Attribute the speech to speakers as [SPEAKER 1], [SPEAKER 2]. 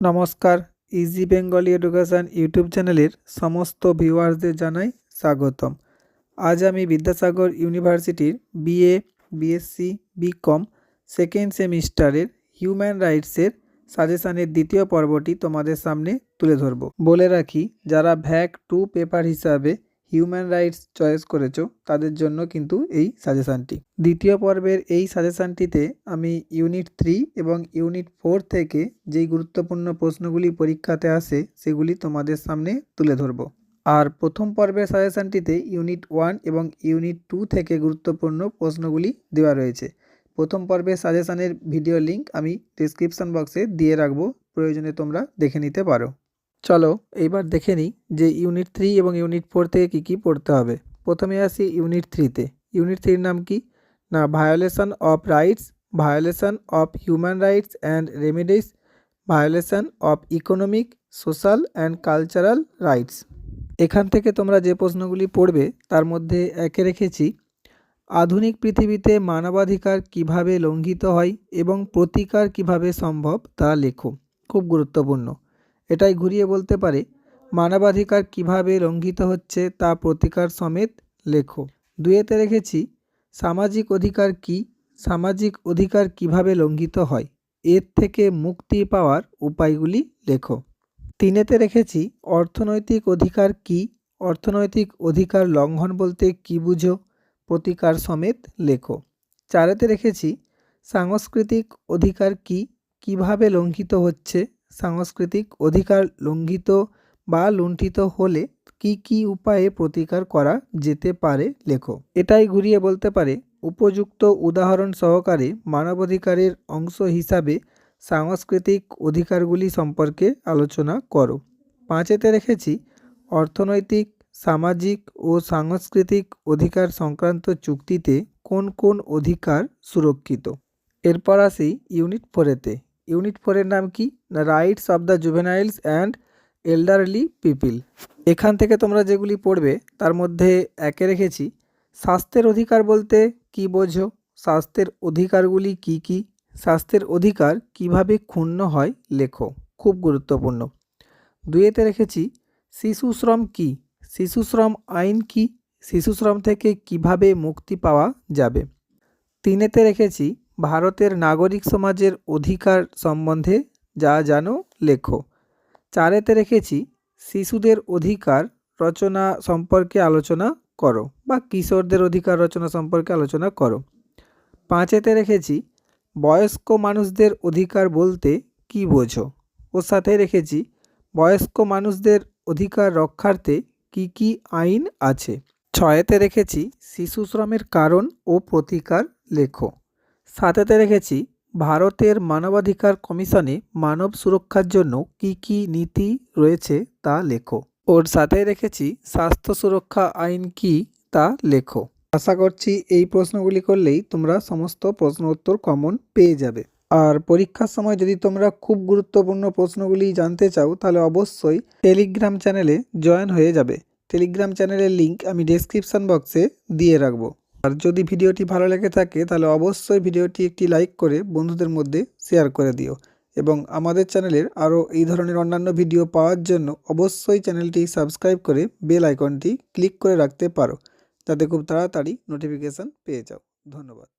[SPEAKER 1] নমস্কার easy Bengali education YouTube চ্যানেলের সমস্ত ভিউয়ার্সদের জানাই স্বাগতম। আজ আমি বিদ্যাসাগর ইউনিভার্সিটির বিএ বিএসসি বিকম সেকেন্ড সেমিস্টারের হিউম্যান রাইটসের সাজেশানের দ্বিতীয় পর্বটি তোমাদের সামনে তুলে ধরব। বলে রাখি, যারা ভ্যাক টু পেপার হিসাবে হিউম্যান রাইটস চয়েস করেছ, তাদের জন্য কিন্তু এই সাজেশানটি দ্বিতীয় পর্বের এই সাজেশানটিতে আমি ইউনিট থ্রি এবং ইউনিট ফোর থেকে যেই গুরুত্বপূর্ণ প্রশ্নগুলি পরীক্ষাতে আসে, সেগুলি তোমাদের সামনে তুলে ধরব। আর প্রথম পর্বের সাজেশানটিতে ইউনিট ওয়ান এবং ইউনিট টু থেকে গুরুত্বপূর্ণ প্রশ্নগুলি দেওয়া রয়েছে। প্রথম পর্বের সাজেশানের ভিডিও লিঙ্ক আমি ডিসক্রিপশান বক্সে দিয়ে রাখব, প্রয়োজনে তোমরা দেখে নিতে পারো। চলো, এইবার দেখে নিই যে ইউনিট থ্রি এবং ইউনিট ফোর থেকে কী কী পড়তে হবে। প্রথমে আসি ইউনিট থ্রিতে ইউনিট থ্রির নাম কি? না violation of rights violation of human rights and remedies violation of economic social and cultural rights এখান থেকে তোমরা যে প্রশ্নগুলি পড়বে, তার মধ্যে একে রেখেছি, আধুনিক পৃথিবীতে মানবাধিকার কীভাবে লঙ্ঘিত হয় এবং প্রতিকার কীভাবে সম্ভব তা লেখো। খুব গুরুত্বপূর্ণ। এটাই ঘুরিয়ে বলতে পারে, মানবাধিকার কীভাবে লঙ্ঘিত হচ্ছে তা প্রতিকার সমেত লেখো। দুয়েতে রেখেছি, সামাজিক অধিকার কি, সামাজিক অধিকার কীভাবে লঙ্ঘিত হয়, এর থেকে মুক্তি পাওয়ার উপায়গুলি লেখো। তিনেতে রেখেছি, অর্থনৈতিক অধিকার কি, অর্থনৈতিক অধিকার লঙ্ঘন বলতে কি বুঝো, প্রতিকার সমেত লেখো। চারেতে রেখেছি, সাংস্কৃতিক অধিকার কি, কীভাবে লঙ্ঘিত হচ্ছে সাংস্কৃতিক অধিকার লঙ্ঘিত বা লুণ্ঠিত হলে কি কি উপায়ে প্রতিকার করা যেতে পারে লেখো এটাই ঘুরিয়ে বলতে পারে, উপযুক্ত উদাহরণ সহকারে মানবাধিকারের অংশ হিসাবে সাংস্কৃতিক অধিকারগুলি সম্পর্কে আলোচনা করো। পাঁচেতে রেখেছি, অর্থনৈতিক, সামাজিক ও সাংস্কৃতিক অধিকার সংক্রান্ত চুক্তিতে কোন কোন অধিকার সুরক্ষিত? এরপর আসি ইউনিট ফোরেতে। ইউনিট ফোরের নাম কি? না, rights of the juveniles and elderly people. এখান থেকে তোমরা যেগুলি পড়বে, তার মধ্যে একে রেখেছি। স্বাস্থ্যের অধিকার বলতে কি বোঝো? স্বাস্থ্যের অধিকারগুলি কি কি? স্বাস্থ্যের অধিকার কীভাবে ক্ষুণ্ণ হয়, লেখো। খুব গুরুত্বপূর্ণ। দুইয়েতে রেখেছি, শিশু শ্রম কী? শিশু শ্রম আইন কি? শিশু শ্রম থেকে কীভাবে মুক্তি পাওয়া যাবে? তিনেতে রেখেছি ভারতের নাগরিক সমাজের অধিকার সম্বন্ধে যা জানো, লেখো। চারেতে রেখেছি, শিশুদের অধিকার রচনা সম্পর্কে আলোচনা করো বা কিশোরদের অধিকার রচনা সম্পর্কে আলোচনা করো। পাঁচেতে রেখেছি, বয়স্ক মানুষদের অধিকার বলতে কি বোঝো? ওর সাথে রেখেছি, বয়স্ক মানুষদের অধিকার রক্ষার্থে কি কি আইন আছে? ছয়েতে রেখেছি, শিশু শ্রমের কারণ ও প্রতিকার, লেখো। সাতেতে রেখেছি, ভারতের মানবাধিকার কমিশনে মানব সুরক্ষার জন্য কি কি নীতি রয়েছে তা লেখো। ওর সাথে রেখেছি, স্বাস্থ্য সুরক্ষা আইন কি তা লেখো। আশা করছি এই প্রশ্নগুলি করলেই তোমরা সমস্ত প্রশ্ন উত্তর কমন পেয়ে যাবে। আর পরীক্ষার সময় যদি তোমরা খুব গুরুত্বপূর্ণ প্রশ্নগুলি জানতে চাও, তাহলে অবশ্যই টেলিগ্রাম চ্যানেলে জয়েন হয়ে যাবে। টেলিগ্রাম চ্যানেলের লিঙ্ক আমি ডেসক্রিপশান বক্সে দিয়ে রাখব। আর যদি ভিডিওটি ভালো লেগে থাকে, তাহলে অবশ্যই ভিডিওটি একটি লাইক করে বন্ধুদের মধ্যে শেয়ার করে দিও। এবং আমাদের চ্যানেলের আরও এই ধরনের অন্যান্য ভিডিও পাওয়ার জন্য অবশ্যই চ্যানেলটি সাবস্ক্রাইব করে বেল আইকনটি ক্লিক করে রাখতে পারো। যাতে খুব তাড়াতাড়ি নোটিফিকেশান পেয়ে যাও। ধন্যবাদ।